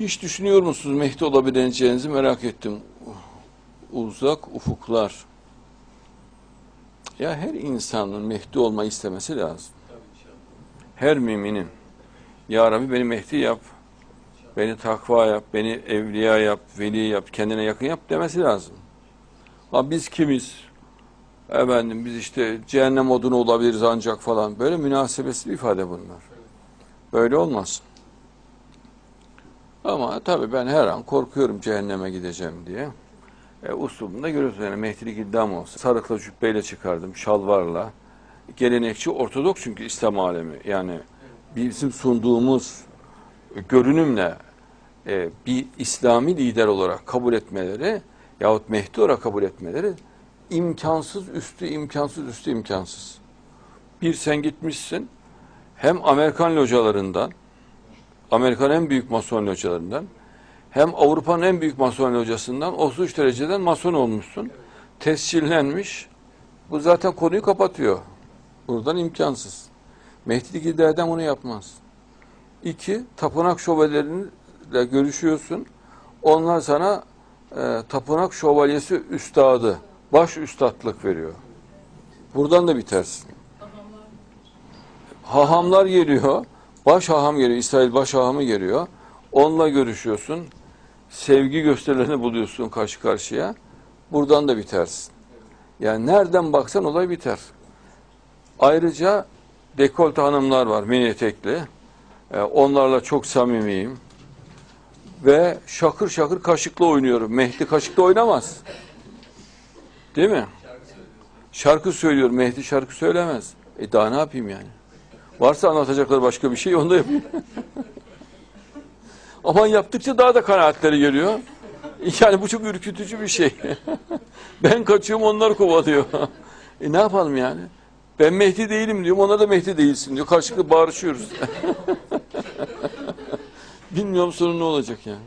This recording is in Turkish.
Hiç düşünüyor musunuz Mehdi olabileceğinizi merak ettim. Uzak ufuklar. Ya her insanın Mehdi olmayı istemesi lazım. Her müminin. Ya Rabbi beni Mehdi yap. Beni takva yap, beni evliya yap, veli yap, kendine yakın yap demesi lazım. Ha biz kimiz? Efendim biz işte cehennem odunu olabiliriz ancak falan. Böyle münasebetsiz bir ifade bunlar. Böyle olmaz. Ama tabii ben her an korkuyorum cehenneme gideceğim diye. E, uslubunda görüyorsunuz yani Mehdilik iddiam olsa. Sarıkla cübbeyle çıkardım, şalvarla. Gelenekçi Ortodoks çünkü İslam alemi. Yani bizim sunduğumuz görünümle e, bir İslami lider olarak kabul etmeleri yahut Mehdi olarak kabul etmeleri imkansız üstü imkansız üstü imkansız. Bir sen gitmişsin hem Amerikan localarından Amerikan en büyük mason localarından hem Avrupa'nın en büyük mason locasından 33 dereceden mason olmuşsun. Tescillenmiş. Bu zaten konuyu kapatıyor. Buradan imkansız. Mehdilik iddiadan bunu yapmaz. İki, tapınak şövalyeleriyle görüşüyorsun. Onlar sana e, tapınak şövalyesi üstadı, baş üstadlık veriyor. Buradan da bitersin. Hahamlar geliyor. Baş haham geliyor. İsrail baş hahamı geliyor. Onunla görüşüyorsun. Sevgi gösterilerini buluyorsun karşı karşıya. Buradan da bitersin. Yani nereden baksan olay biter. Ayrıca dekolte hanımlar var mini etekli. Ee, onlarla çok samimiyim. Ve şakır şakır kaşıkla oynuyorum. Mehdi kaşıkla oynamaz. Değil mi? Şarkı söylüyor. Mehdi şarkı söylemez. E daha ne yapayım yani? Varsa anlatacakları başka bir şey onu da yapayım. Aman yaptıkça daha da kanaatleri geliyor. Yani bu çok ürkütücü bir şey. ben kaçıyorum onlar kovalıyor. e ne yapalım yani? Ben Mehdi değilim diyorum. Onlar da Mehdi değilsin diyor. Karşılıklı bağırışıyoruz. Bilmiyorum sonu ne olacak yani.